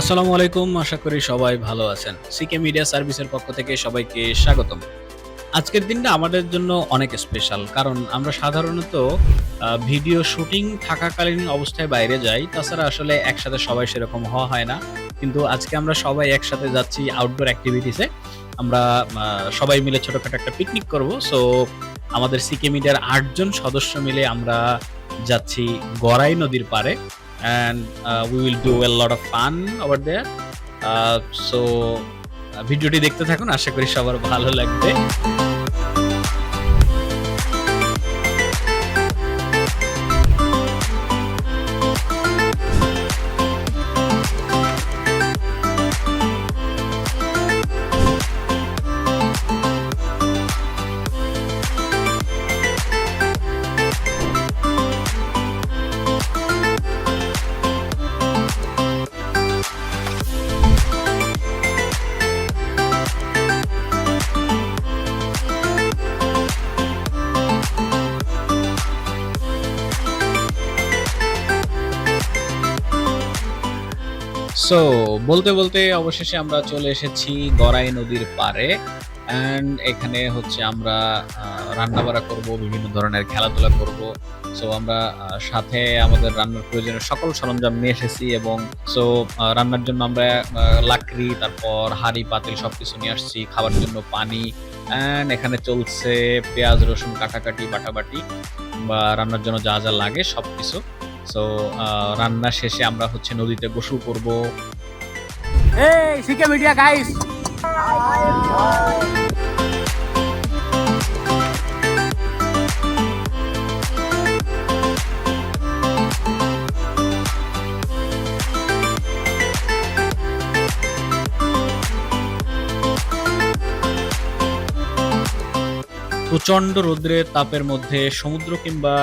আসসালামু আলাইকুম, আশা করি সবাই ভালো আছেন। সিকে মিডিয়া সার্ভিসের পক্ষ থেকে সবাইকে স্বাগতম। আজকের দিনটা আমাদের জন্য অনেক স্পেশাল কারণ আমরা সাধারণত ভিডিও শুটিং থাকাকালীন অবস্থায় বাইরে যাই। তাছাড়া আসলে একসাথে সবাই সেরকম হওয়া হয় না। কিন্তু আজকে আমরা সবাই একসাথে যাচ্ছি আউটডোর অ্যাক্টিভিটিসে আমরা সবাই মিলে ছোটখাটো একটা পিকনিক করব। সো আমাদের সিকে মিডিয়ার আটজন সদস্য মিলে আমরা যাচ্ছি গড়াই নদীর পাড়ে। And uh, we will do a lot of fun over there. Uh, so ভিডিওটি দেখতে থাকুন আশা করি সবার ভালো লাগবে সো বলতে বলতে অবশেষে আমরা চলে এসেছি গড়াই নদীর পারে অ্যান্ড এখানে হচ্ছে আমরা রান্না বাড়া করব, বিভিন্ন ধরনের খেলাধুলা করব। সো আমরা সাথে আমাদের রান্নার প্রয়োজনীয় সকল সরঞ্জাম নিয়ে এসেছি এবং সো রান্নার জন্য আমরা লাকড়ি, তারপর হাড়ি, পাতিল সবকিছু নিয়ে আসছি, খাবার জন্য পানি অ্যান্ড এখানে চলছে পেঁয়াজ, রসুন, কাটাকাটি, বাটাবাটি, বা রান্নার জন্য যা যা লাগে সবকিছু। সো রান্না শেষে আমরা হচ্ছে নদীতে গোসল করব এই সিকে মিডিয়া guys! প্রচণ্ড রৌদ্রের তাপের মধ্যে সমুদ্র কিংবা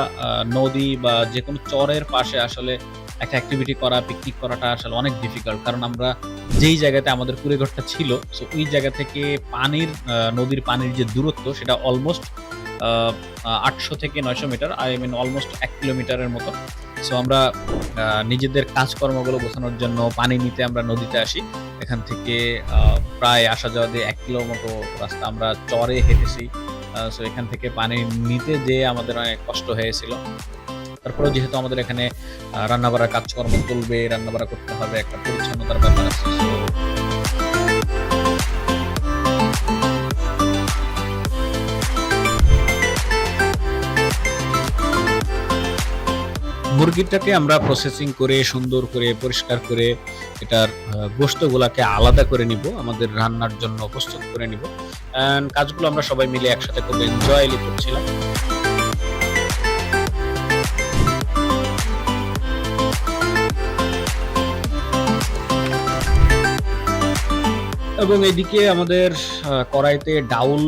নদী বা যে কোনো চরের পাশে আসলে একটা অ্যাক্টিভিটি করা পিকনিক করাটা আসলে অনেক ডিফিকাল্ট কারণ আমরা যেই জায়গাতে আমাদের কুড়েঘরটা ছিল সো ওই জায়গা থেকে পানির নদীর পানির যে দূরত্ব সেটা অলমোস্ট আটশো থেকে নয়শো মিটার আই মিন অলমোস্ট এক কিলোমিটারের মতো। সো আমরা নিজেদের কাজকর্মগুলো বোঝানোর জন্য পানি নিতে আমরা নদীতে আসি। এখান থেকে প্রায় আসা যাওয়া দিয়ে এক কিলোর মতো রাস্তা আমরা চরে হেঁটেছি। সো এখান থেকে পানি নিতে যে আমাদের অনেক কষ্ট হয়েছিল। তারপরে যেহেতু আমাদের এখানে রান্না বাড়ার কাজকর্ম চলবে রান্না বাড়া করতে হবে, একটা পরিচ্ছন্নতার ব্যাপার আছে মুরগিটাকে আমরা প্রসেসিং করে, সুন্দর করে, পরিষ্কার করে এটার গোস্তগুলাকে আলাদা করে নিব, আমাদের রান্নার জন্য প্রস্তুত করে নিব। অ্যান্ড কাজগুলো আমরা সবাই মিলে একসাথে খুব এনজয়লি করছিলাম। এবং এদিকে আমাদের কড়াইতে ডাউল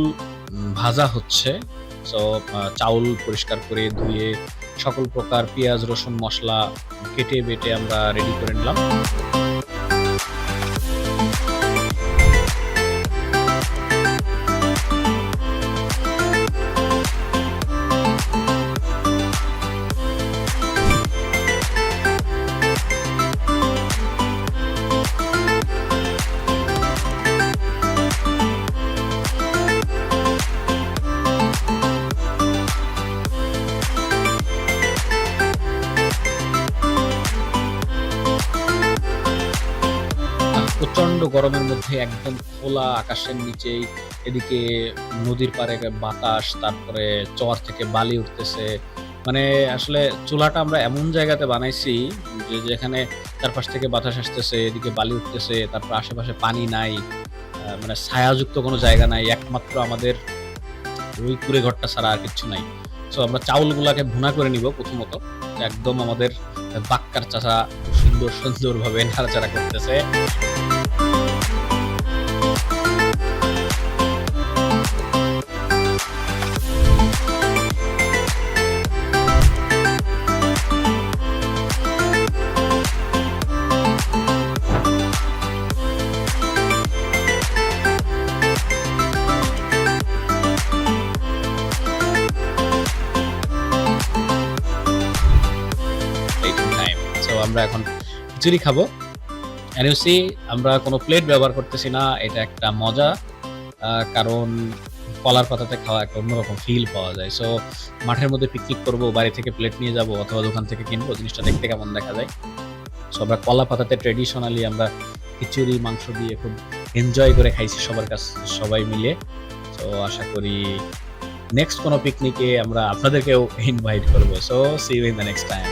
ভাজা হচ্ছে। সো চাউল পরিষ্কার করে ধুয়ে সকল প্রকার পেঁয়াজ, রসুন, মশলা কেটে বেটে আমরা রেডি করে নিলাম। প্রচণ্ড গরমের মধ্যে একদম খোলা আকাশের নিচেই এদিকে নদীর পাড়ে বাতাস, তারপরে চর থেকে বালি উঠতেছে। মানে আসলে চুলাটা আমরা এমন জায়গাতে বানাইছি যে যেখানে চারপাশ থেকে বাতাস আসতেছে, এদিকে বালি উঠতেছে, তারপর আশেপাশে পানি নাই মানে ছায়াযুক্ত কোনো জায়গা নাই, একমাত্র আমাদের ওই কুড়ে ঘরটা ছাড়া আর কিছু নাই। সো আমরা চাউলগুলাকে ভুনা করে নিব প্রথমত। একদম আমাদের বাক্কার চাচা সুন্দর সুন্দর ভাবে নাড়াচাড়া করতেছে। আমরা এখন খিচুড়ি খাব। এনইউসি আমরা কোনো প্লেট ব্যবহার করতেছি না, এটা একটা মজা। কারণ কলার পাতাতে খাওয়া একটা অন্যরকম ফিল পাওয়া যায়। সো মাঠের মধ্যে পিকনিক করব, বাড়ি থেকে প্লেট নিয়ে যাব, অথবা দোকান থেকে কিনবো, জিনিসটা দেখতে কেমন দেখা যায়। সো আমরা কলা পাতাতে ট্রেডিশনালি আমরা খিচুড়ি, মাংস দিয়ে খুব এনজয় করে খাইছি সবার কাছে, সবাই মিলে। তো আশা করি নেক্সট কোনো পিকনিকে আমরা আপনাদেরকেও ইনভাইট করব। So see you in the next time